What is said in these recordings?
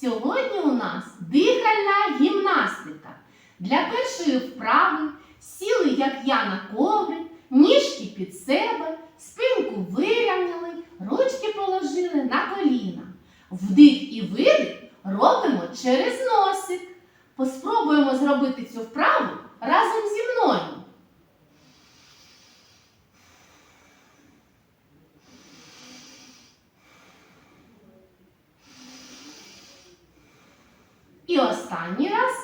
Сьогодні у нас дихальна гімнастика. Для першої вправи сіли, як я на коврик, ніжки під себе, спинку вирівняли, ручки положили на коліна. Вдих і видих робимо через носик. Поспробуємо зробити цю вправу разом зі мною. І останній раз.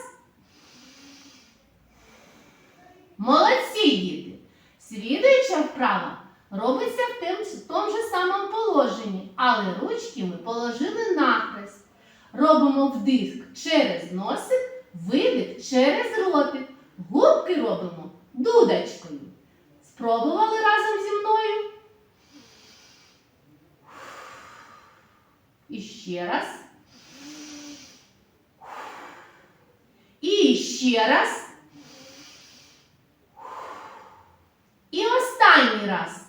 Молодці, діти! Слідуюча вправа робиться в тому же самому положенні, але ручки ми положили нахрест. Робимо вдих через носик, видих через ротик. Губки робимо дудочкою. Спробували разом зі мною? І ще раз. І ще раз. І останній раз.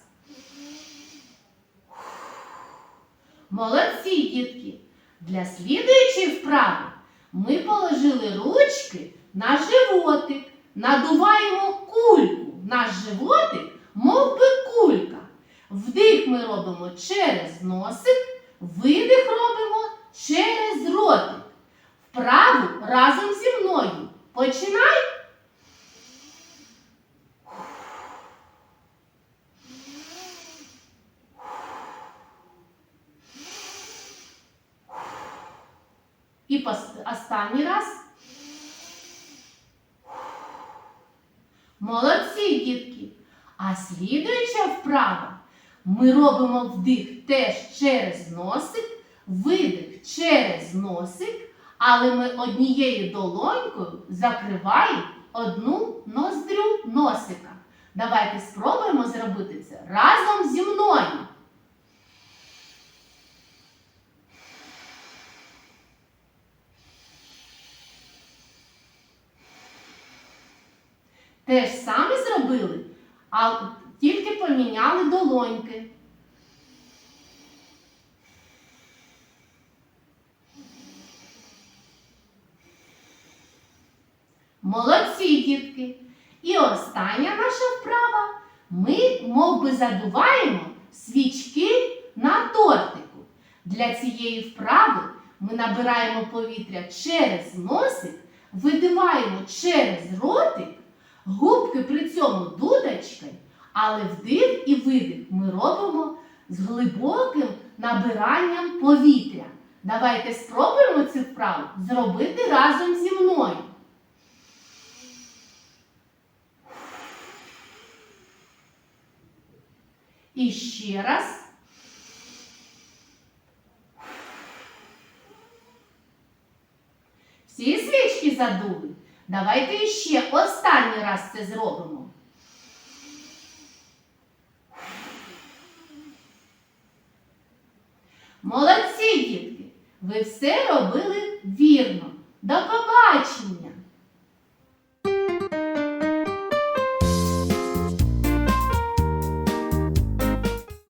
Молодці, дітки! Для слідуючої вправи ми положили ручки на животик, надуваємо кульку. Наш животик, мов би кулька. Вдих ми робимо через носик, видих робимо через ротик. Вправу разом зі мною. Починай. І останній раз. Молодці, дітки. А слідуюча вправа. Ми робимо вдих теж через носик, видих через носик, але ми однією долонькою закриваємо одну ноздрю носика. Давайте спробуємо зробити це разом зі мною. Те ж саме зробили, а тільки поміняли долоньки. Молодці, дітки! І остання наша вправа. Ми мов би, задуваємо свічки на тортику. Для цієї вправи ми набираємо повітря через носик, видиваємо через ротик, губки при цьому дудочкою, але вдих і видих ми робимо з глибоким набиранням повітря. Давайте спробуємо цю вправу зробити разом зі мною. І ще раз. Всі свічки задули. Давайте ще останній раз це зробимо. Молодці, дітки! Ви все робили вірно. До побачення!